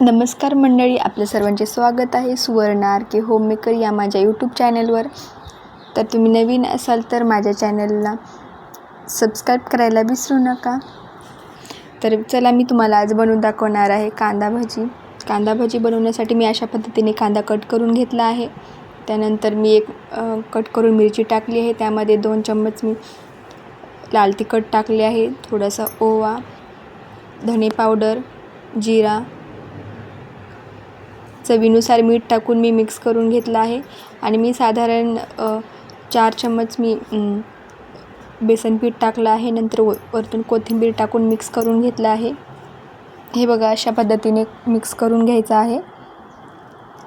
नमस्कार मंडळी आपल्या सर्वांचे स्वागत आहे. सुवर्ण आर के होममेकर या माझ्या यूट्यूब चॅनलवर तर तुम्ही नवीन असाल तर माझ्या चॅनलला सबस्क्राईब करायला विसरू नका. तर चला मी तुम्हाला आज बनवून दाखवणार आहे कांदा भजी. कांदा भजी बनवण्यासाठी मी अशा पद्धतीने कांदा कट करून घेतला आहे. त्यानंतर मी एक कट करून मिरची टाकली आहे. त्यामध्ये दोन चम्मच मी लाल तिखट टाकले आहे. थोडासा ओवा धने पावडर जिरा चवीनुसार मीठ टाकून मी मिक्स करून घेतलं आहे. आणि मी साधारण चार चम्मच मी बेसन पीठ टाकलं आहे. नंतर व वरतून कोथिंबीर टाकून मिक्स करून घेतलं आहे. हे बघा अशा पद्धतीने मिक्स करून घ्यायचं आहे.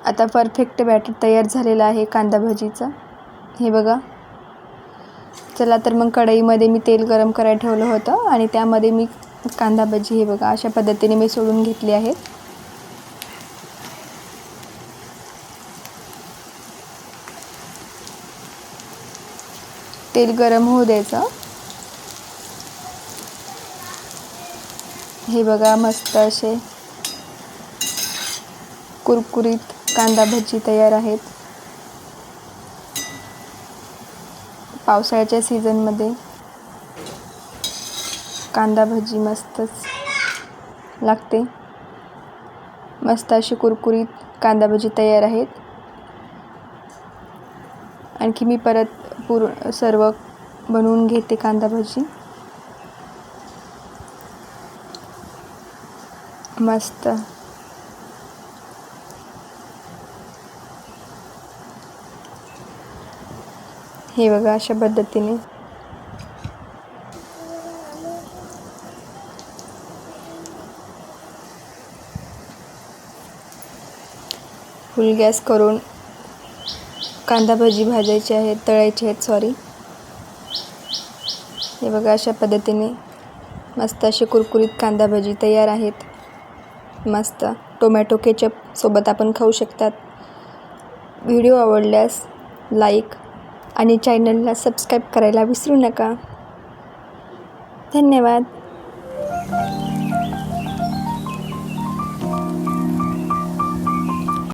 आता परफेक्ट बॅटर तयार झालेलं आहे कांदा भजीचं. हे बघा. चला तर मग कढईमध्ये मी तेल गरम करायला ठेवलं होतं. आणि त्यामध्ये मी कांदा भजी हे बघा अशा पद्धतीने मी सोडून घेतली आहेत तेल गरम होऊ द्यायचं. हे बघा मस्त असे कुरकुरीत कांदा भजी तयार आहेत. पावसाळ्याच्या सीझनमध्ये कांदा भजी मस्तच लागते. मस्त अशी कुरकुरीत कांदा भजी तयार आहेत. आणखी मी परत पूर्ण सर्व बनवून घेते कांदा भजी. मस्त. हे बघा अशा पद्धतीने. फुल गॅस करून कांदा भजी भाजायची आहेत तळायची आहेत सॉरी हे बघा अशा पद्धतीने मस्त असे कुरकुरीत कांदा भजी तयार आहेत. मस्त टोमॅटो केचप सोबत आपण खाऊ शकतात. व्हिडिओ आवडल्यास लाईक आणि चॅनलला सबस्क्राईब करायला विसरू नका. धन्यवाद.